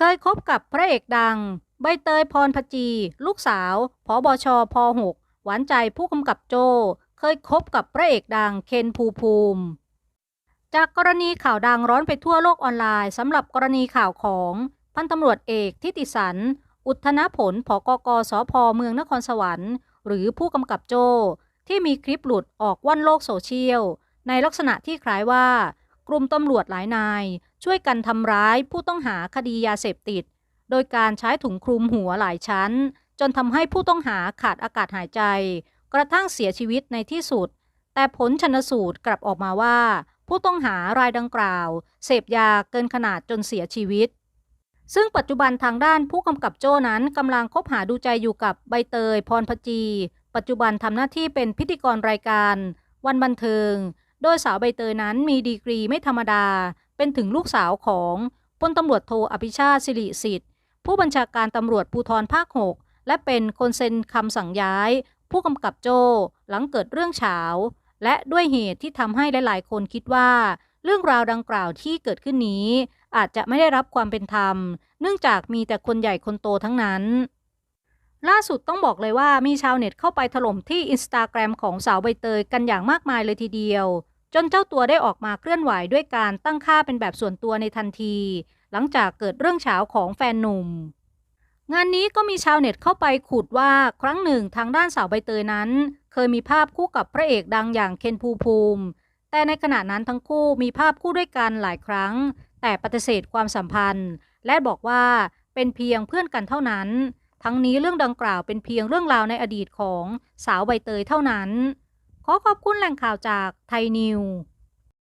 เคยคบกับพระเอกดัง ใบเตยพรพจี ลูกสาวผอบชพ6หวานใจผู้กำกับโจ เคยคบกับพระเอกดังเคนภูภูมิ จากกรณีข่าวดังร้อนไปทั่วโลกออนไลน์สำหรับกรณีข่าวของพันตำรวจเอกทิติสัน อุทนผลผกกสพเมืองนครสวรรค์หรือผู้กำกับโจ ที่มีคลิปหลุดออกว่อนโลกโซเชียล ในลักษณะที่คล้ายว่า กลุ่มตำรวจหลายนาย ช่วยกันทำร้ายผู้ต้องหาคดียาเสพติด โดยการใช้ถุงคลุมหัวหลายชั้น จนทำให้ผู้ต้องหาขาดอากาศหายใจ กระทั่งเสียชีวิตในที่สุด แต่ผลชนสูตรกลับออกมาว่า ผู้ต้องหารายดังกล่าว เสพยาเกินขนาดจนเสียชีวิต ซึ่งปัจจุบันทางด้านผู้กำกับโจ้นั้นกำลังคบหาดูใจอยู่กับใบเตยพรพจี ปัจจุบันทำหน้าที่เป็นพิธีกรรายการ วันบันเทิง โดยสาวใบเตยนั้นมีดีกรีไม่ธรรมดา เป็นถึงลูกสาวของพลตำรวจโทอภิชาติสิริสิทธิ์ ผู้บัญชาการตำรวจภูธรภาค 6 และเป็นคนเซ็นคำสั่งย้าย ผู้กำกับโจหลังเกิดเรื่องเฉาและด้วยเหตุที่ทำให้หลายๆ คนคิดว่า เรื่องราวดังกล่าวที่เกิดขึ้นนี้ อาจจะไม่ได้รับความเป็นธรรม เนื่องจากมีแต่คนใหญ่คนโตทั้งนั้น ล่าสุดต้องบอกเลยว่ามีชาวเน็ตเข้าไปถล่มที่อินสตาแกรมของสาวใบเตยกันอย่างมากมายเลยทีเดียว จนเจ้าตัวได้ออกมาเคลื่อนไหวด้วยการตั้งค่าเป็นแบบส่วนตัวในทันที หลังจากเกิดเรื่องเฉาของแฟนหนุ่ม งานนี้ก็มีชาวเน็ตเข้าไปขุดว่าครั้งหนึ่งทางด้านสาวใบเตยนั้น เคยมีภาพคู่กับพระเอกดังอย่างเคนภูภูมิ แต่ในขณะนั้นทั้งคู่มีภาพคู่ด้วยกันหลายครั้ง แต่ปฏิเสธความสัมพันธ์ และบอกว่าเป็นเพียงเพื่อนกันเท่านั้น ทั้งนี้เรื่องดังกล่าวเป็นเพียงเรื่องราวในอดีตของสาวใบเตยเท่านั้น ขอขอบคุณแหล่งข่าวจากไทยนิว